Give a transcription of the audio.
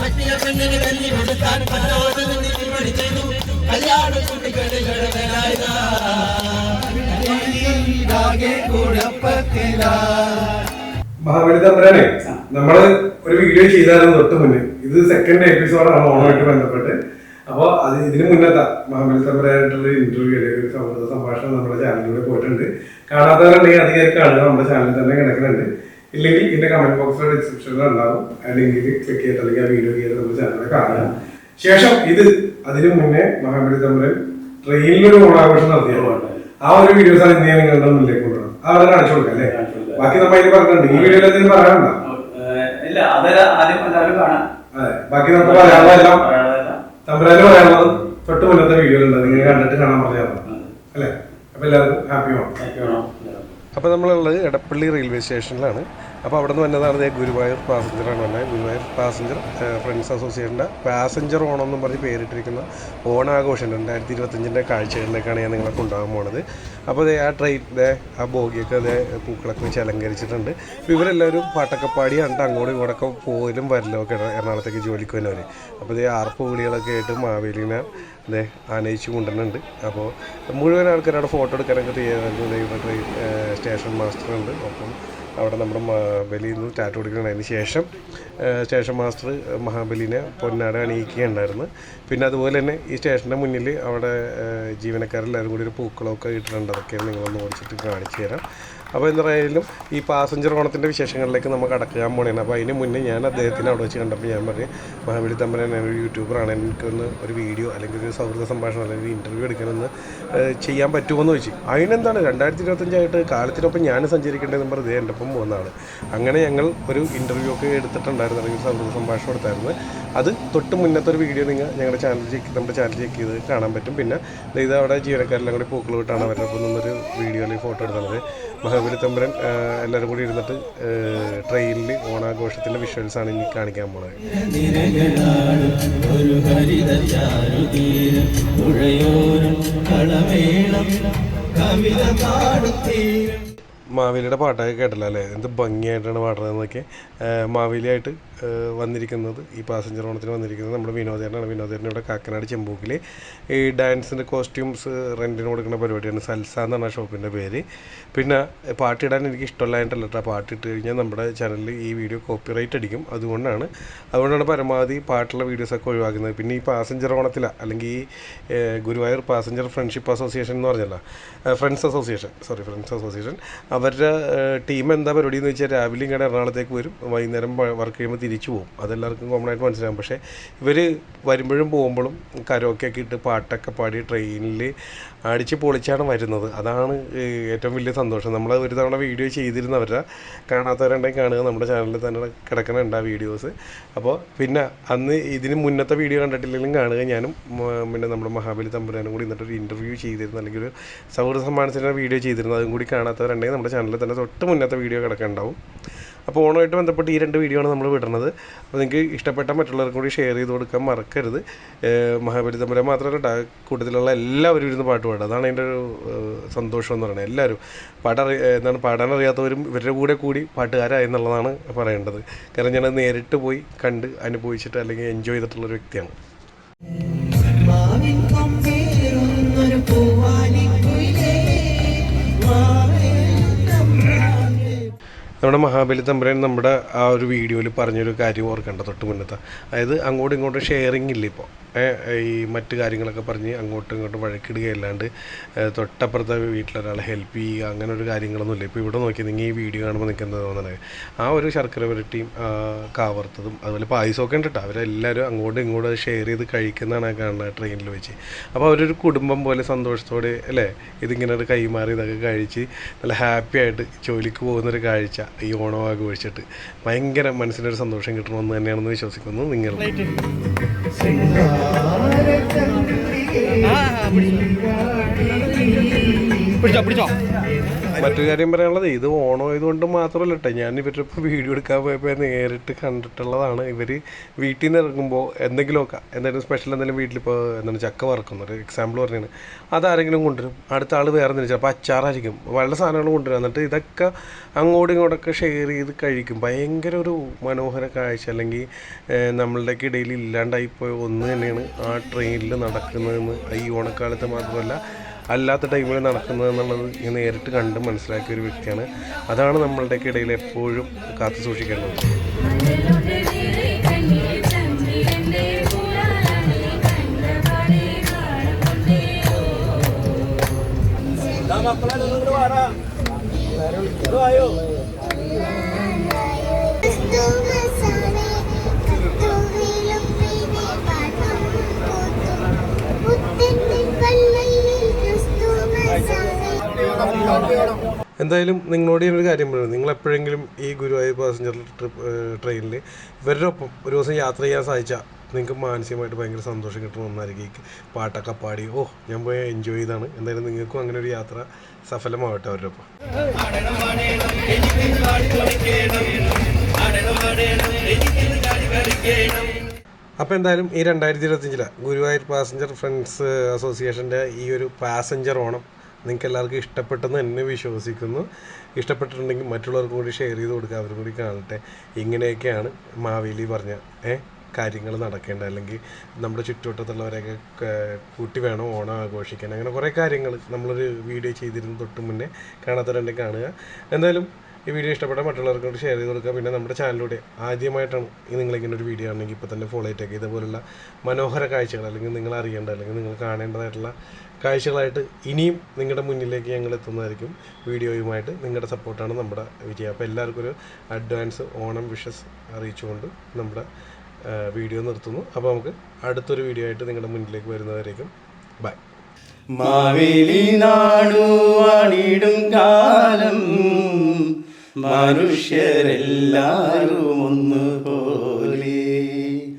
പറ്റിയ പെണ്ണിന് കല്ലി കൊടുക്കാൻ പറ്റാതെ തിരിമണി ചെയ്തു കല്യാണ കുട്ടികളെ മഹാബലി തമ്പുരാനെ നമ്മൾ ഒരു വീഡിയോ ചെയ്തായിരുന്നു തൊട്ട് മുന്നേ. ഇത് സെക്കൻഡ് എപ്പിസോഡാണ് ഓണമായിട്ട് ബന്ധപ്പെട്ട്. അപ്പൊ അത് ഇതിന് മുന്നത്തെ മഹാബലി ഇന്റർവ്യൂ അല്ലെങ്കിൽ ഒരു സൗഹൃദ സംഭാഷണം നമ്മുടെ ചാനലിലൂടെ പോയിട്ടുണ്ട്. കാണാത്തവരുണ്ടെങ്കിൽ അധികം കാണുക നമ്മുടെ ചാനലിൽ തന്നെ കിടക്കുന്നുണ്ട്. ഇല്ലെങ്കിൽ ഇതിന്റെ കമന്റ് ബോക്സിലെ ഡിസ്ക്രിപ്ഷനിൽ ഉണ്ടാവും. ആ ലിങ്കിൽ ക്ലിക്ക് ചെയ്ത് അല്ലെങ്കിൽ ആ വീഡിയോ ചെയ്ത് നമ്മുടെ ചാനലിൽ കാണുക. ശേഷം ഇത് അതിനു മുന്നേ മഹാബലി തമ്പുരൻ ട്രെയിനിൽ ഒരു ഓണാഘോഷം നടത്തിയാണ് ആ ഒരു വീഡിയോസ് ആണ് ഇന്ത്യ നിങ്ങളുടെ മുന്നിലേക്ക് കൊണ്ടുവരണം ആ അവിടെ കാണിച്ചു കൊടുക്കാം അല്ലേ? ബാക്കി നമ്മൾ അതിൽ പറഞ്ഞിട്ടുണ്ട്. ഈ വീഡിയോയിൽ എന്തെങ്കിലും പറയാനുണ്ടോ? ഇല്ല അതെല്ലാം ആദ്യം എല്ലാവരും കാണാം. അതെ. ബാക്കി നമുക്ക് പറയാനുള്ളതെല്ലാം പറയാനുള്ളതെല്ലാം. തമ്പുരാന് പറയാനുള്ളത് തൊട്ട് മുന്നത്തെ വീഡിയോയിലുണ്ട് നിങ്ങൾ കണ്ടിട്ട് കാണാൻ പറയാറുണ്ട് അല്ലേ? അപ്പൊ എല്ലാവർക്കും ഹാപ്പി വേണം ഹാപ്പി വേണം. അപ്പോൾ നമ്മളുള്ളത് എടപ്പള്ളി റെയിൽവേ സ്റ്റേഷനിലാണ്. അപ്പോൾ അവിടെ നിന്ന് വന്നതാണ് ദേ ഗുരുവായൂർ പാസഞ്ചറാണ് വന്നത് ഗുരുവായൂർ പാസഞ്ചർ ഫ്രണ്ട്സ് അസോസിയേഷന്റെ പാസഞ്ചർ ഓണം എന്നും പറഞ്ഞ് പേരിട്ടിരിക്കുന്ന ഓണാഘോഷം രണ്ടായിരത്തി ഇരുപത്തഞ്ചിന്റെ കാഴ്ചകളിലേക്കാണ് ഞാൻ നിങ്ങളെ കൊണ്ടുപോകാൻ പോണത്. അപ്പോൾ ദേ ആ ട്രെയിൻ ദേ ആ ബോഗിയൊക്കെ ദേ പൂക്കളൊക്കെ വെച്ച് അലങ്കരിച്ചിട്ടുണ്ട്. അപ്പോൾ ഇവരെല്ലാവരും പാട്ടൊക്കെ പാടി കണ്ട് അങ്ങോട്ടും ഇങ്ങോട്ടൊക്കെ പോലും ഒക്കെ എറണാകുളത്തേക്ക് ജോലിക്ക് വന്നവർ അപ്പോൾ ദേ ആർപ്പ് വിളികളൊക്കെ ആയിട്ട് മാവേലിനെ ദേ ആനയിച്ച് കൊണ്ടുവരുന്നുണ്ട്. അപ്പോൾ മുഴുവൻ ആൾക്കാരവിടെ ഫോട്ടോ എടുക്കാനൊക്കെ ഇവിടെ ട്രെയിൻ സ്റ്റേഷൻ മാസ്റ്റർ ഉണ്ട്. അപ്പം അവിടെ നമ്മുടെ മഹാബലിയിൽ നിന്ന് ടാറ്റു കൊടുക്കുന്നതിന് ശേഷം സ്റ്റേഷൻ മാസ്റ്റർ മഹാബലിനെ പൊന്നാട അണിയിക്കുകയുണ്ടായിരുന്നു. പിന്നെ അതുപോലെ തന്നെ ഈ സ്റ്റേഷന്റെ മുന്നിൽ അവിടെ ജീവനക്കാരെല്ലാവരും കൂടി ഒരു പൂക്കളമൊക്കെ ഇട്ടിട്ടുണ്ട്. അതൊക്കെ നിങ്ങളൊന്ന് ഓടിച്ചിട്ട് കാണിച്ചു തരാം. അപ്പോൾ എന്തായാലും ഈ പാസഞ്ചർ ഓണത്തിന്റെ വിശേഷങ്ങളിലേക്ക് നമുക്ക് അടക്കാൻ പോണേണ് അപ്പോൾ അതിന് മുന്നേ ഞാൻ അദ്ദേഹത്തിനെ അവിടെ വെച്ച് കണ്ടപ്പോൾ ഞാൻ പറഞ്ഞു മഹാബലി തമ്പരൻ ഞാനൊരു യൂട്യൂബറാണ് എനിക്കൊന്ന് ഒരു വീഡിയോ അല്ലെങ്കിൽ ഒരു സൗഹൃദ സംഭാഷണം അല്ലെങ്കിൽ ഒരു ഇന്റർവ്യൂ എടുക്കണമെന്ന് ചെയ്യാൻ പറ്റുമോ എന്ന് ചോദിച്ചു. അതിനെന്താണ് രണ്ടായിരത്തി ഇരുപത്തഞ്ചായിട്ട് കാലത്തിനൊപ്പം ഞാൻ സഞ്ചരിക്കേണ്ടതെന്ന് പറഞ്ഞ് എന്റെ ഒപ്പം പോകുന്നതാണ് അങ്ങനെ ഞങ്ങൾ ഒരു ഇന്റർവ്യൂ ഒക്കെ എടുത്തിട്ടുണ്ടായിരുന്നു അല്ലെങ്കിൽ സൗഹൃദ സംഭാഷണം എടുത്തായിരുന്നു. അത് തൊട്ട് മുന്നത്തെ ഒരു വീഡിയോ നിങ്ങൾ ഞങ്ങളുടെ ചാനൽ ചെക്ക് നമ്മുടെ ചാനൽ ചെക്ക് ചെയ്ത് കാണാൻ പറ്റും. പിന്നെ ഇത് അവിടെ ജീവനക്കാരെല്ലാം കൂടി പൂക്കൾ വിട്ടാണ് അവരുടെ ഒപ്പം നിന്നൊരു വീഡിയോ അല്ലെങ്കിൽ ഫോട്ടോ എടുത്തത്. മഹാബലി തമ്പുരൻ ആഹ് എല്ലാവരും കൂടി ഇരുന്നിട്ട് ട്രെയിനിൽ വിഷ്വൽസ് ആണ് ഇനി കാണിക്കാൻ പോണത്. കവിത പാടുത്തീരം മാവേലിയുടെ പാട്ടൊക്കെ കേട്ടല്ലോ അല്ലേ? എന്ത് ഭംഗിയായിട്ടാണ് പാടുന്നതെന്നൊക്കെ മാവേലിയായിട്ട് വന്നിരിക്കുന്നത് ഈ പാസഞ്ചർ ഓണത്തിന് വന്നിരിക്കുന്നത് നമ്മുടെ വിനോദേട്ടനാണ്. വിനോദേട്ടൻ ഇവിടെ കാക്കനാട് ചെമ്പൂക്കിൽ ഈ ഡാൻസിന്റെ കോസ്റ്റ്യൂംസ് റെന്റിന് കൊടുക്കുന്ന പരിപാടിയാണ് സൽസ എന്നാണ് ആ ഷോപ്പിന്റെ പേര്. പിന്നെ പാട്ടിടാൻ എനിക്ക് ഇഷ്ടമല്ലായിട്ടല്ല കേട്ടോ. പാട്ടിട്ട് കഴിഞ്ഞാൽ നമ്മുടെ ചാനലിൽ ഈ വീഡിയോ കോപ്പിറൈറ്റ് അടിക്കും. അതുകൊണ്ടാണ് അതുകൊണ്ടാണ് പരമാവധി പാട്ടുള്ള വീഡിയോസൊക്കെ ഒഴിവാക്കുന്നത്. പിന്നെ ഈ പാസഞ്ചർ ഓണത്തില അല്ലെങ്കിൽ ഈ ഗുരുവായൂർ പാസഞ്ചർ ഫ്രണ്ട്ഷിപ്പ് അസോസിയേഷൻ എന്ന് പറഞ്ഞല്ലോ. Friends association sorry friends association അവരുടെ ടീം എന്താ പരിപാടി എന്ന് വെച്ചാൽ രാവിലെ ഇങ്ങനെ എറണാകുളത്തേക്ക് വരും. വൈകുന്നേരം വർക്ക് ചെയ്യുമ്പോൾ തിരിച്ചു പോകും അതെല്ലാവർക്കും കോമൺ ആയിട്ട് മനസ്സിലാകും പക്ഷേ ഇവർ വരുമ്പോഴും പോകുമ്പോഴും കരോക്കെ ഒക്കെ ഇട്ട് പാട്ടൊക്കെ പാടി ട്രെയിനിൽ അടിച്ച് പൊളിച്ചാണ് വരുന്നത്. അതാണ് ഏറ്റവും വലിയ സന്തോഷം. നമ്മൾ ഒരു തവണ വീഡിയോ ചെയ്തിരുന്നവരുടെ കാണാത്തവരുണ്ടെങ്കിൽ കാണുക. നമ്മുടെ ചാനലിൽ തന്നെ കിടക്കണുണ്ട് ആ വീഡിയോസ് അപ്പോൾ പിന്നെ അന്ന് ഇതിന് മുന്നത്തെ വീഡിയോ കണ്ടിട്ടില്ലെങ്കിലും കാണുക. ഞാനും പിന്നെ നമ്മുടെ മഹാബലി തമ്പുരാനും കൂടി ഇന്നിട്ടൊരു ഒരു ഇന്റർവ്യൂ ചെയ്തിരുന്നു. അല്ലെങ്കിൽ ഒരു സൗഹൃദ സമ്മാനത്തിന്റെ വീഡിയോ ചെയ്തിരുന്നു. അതും കൂടി കാണാത്തവരുണ്ടെങ്കിൽ നമ്മുടെ ചാനലിൽ തന്നെ തൊട്ട് മുന്നത്തെ വീഡിയോ കിടക്കുന്നുണ്ടാവും അപ്പോൾ ഓണമായിട്ട് ബന്ധപ്പെട്ട് ഈ രണ്ട് വീഡിയോ ആണ് നമ്മൾ വിടുന്നത് അപ്പോൾ നിങ്ങൾക്ക് ഇഷ്ടപ്പെട്ട മറ്റുള്ളവർക്കും കൂടി ഷെയർ ചെയ്ത് കൊടുക്കാൻ മറക്കരുത്. മഹാബലി തമ്പുരാൻ മാത്രമല്ല കൂട്ടത്തിലുള്ള എല്ലാവരും ഇരുന്ന് പാട്ട് പാടുക. അതാണ് അതിന്റെ ഒരു സന്തോഷം എന്ന് പറയുന്നത്. എല്ലാവരും പാടറി എന്താണ് പാടാൻ അറിയാത്തവരും ഇവരുടെ കൂടെ കൂടി പാട്ടുകാരായി എന്നുള്ളതാണ് പറയേണ്ടത്. കാരണം ഞാനത് നേരിട്ട് പോയി കണ്ട് അനുഭവിച്ചിട്ട് അല്ലെങ്കിൽ എൻജോയ് ചെയ്തിട്ടുള്ളൊരു വ്യക്തിയാണ്. നമ്മുടെ മഹാബലി തമ്പുരാൻ നമ്മുടെ ആ ഒരു വീഡിയോയിൽ പറഞ്ഞൊരു കാര്യം ഓർക്കേണ്ട തൊട്ട് മുന്നത്തെ. അതായത് അങ്ങോട്ടും ഇങ്ങോട്ടും ഷെയറിങ് ഇല്ല ഇപ്പോൾ ഈ മറ്റു കാര്യങ്ങളൊക്കെ പറഞ്ഞ് അങ്ങോട്ടും ഇങ്ങോട്ടും വഴക്കിടുകയല്ലാണ്ട് തൊട്ടപ്പുറത്തെ വീട്ടിലൊരാളെ ഹെൽപ്പ് ചെയ്യുക അങ്ങനെ ഒരു കാര്യങ്ങളൊന്നുമില്ല ഇപ്പോൾ ഇവിടെ നോക്കി നിങ്ങൾ ഈ വീഡിയോ കാണുമ്പോൾ നിൽക്കുന്നത് തോന്നണേ? ആ ഒരു ശർക്കര പുരട്ടിയും കാവർത്തതും അതുപോലെ പായസമൊക്കെ ഉണ്ട് കേട്ടോ അവരെല്ലാവരും അങ്ങോട്ടും ഇങ്ങോട്ടും ഷെയർ ചെയ്ത് കഴിക്കുന്നതാണ് കാണുന്നത് ട്രെയിനിൽ വെച്ച്. അപ്പോൾ അവരൊരു കുടുംബം പോലെ സന്തോഷത്തോടെ അല്ലേ? ഇതിങ്ങനെ കൈമാറി ഇതൊക്കെ കഴിച്ച് നല്ല ഹാപ്പി ആയിട്ട് ജോലിക്ക് പോകുന്നൊരു കാഴ്ച. ഈ ഓണം ആഘോഷിച്ചിട്ട് ഭയങ്കര മനസ്സിലൊരു സന്തോഷം കിട്ടണമെന്ന് തന്നെയാണെന്ന് വിശ്വസിക്കുന്നു നിങ്ങൾ. ശൃംഗാരചന്ദ്രികേ, മറ്റു കാര്യം പറയാനുള്ളത് ഇത് ഓണം ആയതുകൊണ്ട് മാത്രമല്ല കേട്ടോ ഞാൻ ഇവരുടെ ഇപ്പോൾ വീഡിയോ എടുക്കാൻ പോയപ്പോൾ നേരിട്ട് കണ്ടിട്ടുള്ളതാണ്. ഇവർ വീട്ടിൽ നിന്ന് ഇറങ്ങുമ്പോൾ എന്തെങ്കിലുമൊക്കെ എന്തെങ്കിലും സ്പെഷ്യൽ എന്തെങ്കിലും വീട്ടിലിപ്പോൾ എന്താണ് ചക്ക വറക്കുന്ന ഒരു എക്സാമ്പിൾ പറഞ്ഞാണ് അതാരെങ്കിലും കൊണ്ടുവരും. അടുത്ത ആൾ വേറെ എന്തെങ്കിലും ചിലപ്പോൾ അച്ചാറായിരിക്കും. പല സാധനങ്ങൾ കൊണ്ടുവരും. എന്നിട്ട് ഇതൊക്കെ അങ്ങോട്ടും ഇങ്ങോട്ടൊക്കെ ഷെയർ ചെയ്ത് കഴിക്കും. ഭയങ്കര ഒരു മനോഹര കാഴ്ച. അല്ലെങ്കിൽ നമ്മളുടെയൊക്കെ ഇടയിൽ ഇല്ലാണ്ടായിപ്പോയ ഒന്ന് തന്നെയാണ് ആ ട്രെയിനിൽ നടക്കുന്നതെന്ന് ഈ ഓണക്കാലത്ത് മാത്രമല്ല അല്ലാത്ത ടൈമിൽ നടക്കുന്നത് എന്നുള്ളത് ഞാൻ നേരിട്ട് കണ്ട് മനസ്സിലാക്കിയ ഒരു വ്യക്തിയാണ്. അതാണ് നമ്മളുടെയൊക്കെ ഇടയിൽ എപ്പോഴും കാത്തു സൂക്ഷിക്കേണ്ടത്. കടലുടലിലെ എന്തായാലും നിങ്ങളോട് ഞാനൊരു കാര്യം പറയുന്നത് നിങ്ങൾ എപ്പോഴെങ്കിലും ഈ ഗുരുവായൂർ പാസഞ്ചർ ട്രിപ്പ് ട്രെയിനിൽ ഇവരുടെ ഒപ്പം ഒരു ദിവസം യാത്ര ചെയ്യാൻ സാധിച്ചാൽ നിങ്ങൾക്ക് മാനസികമായിട്ട് ഭയങ്കര സന്തോഷം കിട്ടുന്ന ഒന്നായിരിക്കും പാട്ടൊക്കെ പാടി. ഓ ഞാൻ പോയി എൻജോയ് ചെയ്താണ്. എന്തായാലും നിങ്ങൾക്കും അങ്ങനെ ഒരു യാത്ര സഫലമാവട്ടെ അവരുടെ ഒപ്പം അപ്പോൾ എന്തായാലും ഈ രണ്ടായിരത്തി ഇരുപത്തഞ്ചിലെ ഗുരുവായൂർ പാസഞ്ചർ ഫ്രണ്ട്സ് അസോസിയേഷന്റെ ഈ ഒരു പാസഞ്ചർ ഓണം. നിങ്ങൾക്ക് എല്ലാവർക്കും ഇഷ്ടപ്പെട്ടെന്ന് എന്നെ വിശ്വസിക്കുന്നു. ഇഷ്ടപ്പെട്ടിട്ടുണ്ടെങ്കിൽ മറ്റുള്ളവർക്കും കൂടി ഷെയർ ചെയ്ത് കൊടുക്കുക. അവരും കൂടി കാണട്ടെ. ഇങ്ങനെയൊക്കെയാണ് മാവേലി പറഞ്ഞ ഏ? കാര്യങ്ങൾ നടക്കേണ്ട അല്ലെങ്കിൽ നമ്മുടെ ചുറ്റുവട്ടത്തുള്ളവരെയൊക്കെ കൂട്ടി വേണം ഓണം ആഘോഷിക്കാൻ. അങ്ങനെ കുറേ കാര്യങ്ങൾ നമ്മളൊരു വീഡിയോ ചെയ്തിരുന്നു തൊട്ട് മുന്നേ കാണാത്തവരുണ്ടെങ്കിൽ കാണുക. എന്തായാലും ഈ വീഡിയോ ഇഷ്ടപ്പെട്ട മറ്റുള്ളവർക്ക് കൂടി ഷെയർ ചെയ്ത് കൊടുക്കുക. പിന്നെ നമ്മുടെ ചാനലിലൂടെ ആദ്യമായിട്ടാണ് നിങ്ങളിങ്ങനെ ഒരു വീഡിയോ ആണെങ്കിൽ ഇപ്പോൾ തന്നെ ഫോളോ ചെയ്തേക്കുക ഇതുപോലുള്ള മനോഹര കാഴ്ചകൾ അല്ലെങ്കിൽ നിങ്ങൾ അറിയേണ്ട അല്ലെങ്കിൽ നിങ്ങൾ കാണേണ്ടതായിട്ടുള്ള കാഴ്ചകളായിട്ട് ഇനിയും നിങ്ങളുടെ മുന്നിലേക്ക് ഞങ്ങൾ എത്തുന്നതായിരിക്കും. വീഡിയോയുമായിട്ട് നിങ്ങളുടെ സപ്പോർട്ടാണ് നമ്മുടെ വിജയം. അപ്പോൾ എല്ലാവർക്കും ഒരു അഡ്വാൻസ് ഓണം വിഷസ് അറിയിച്ചുകൊണ്ട് നമ്മുടെ വീഡിയോ നിർത്തുന്നു. അപ്പോൾ നമുക്ക് അടുത്തൊരു വീഡിയോ ആയിട്ട് നിങ്ങളുടെ മുന്നിലേക്ക് വരുന്നവരേക്കും ബൈ. മാവേലി നാടു അണിടും കാലം. മനുഷ്യരെല്ലാരും ഒന്ന് പോ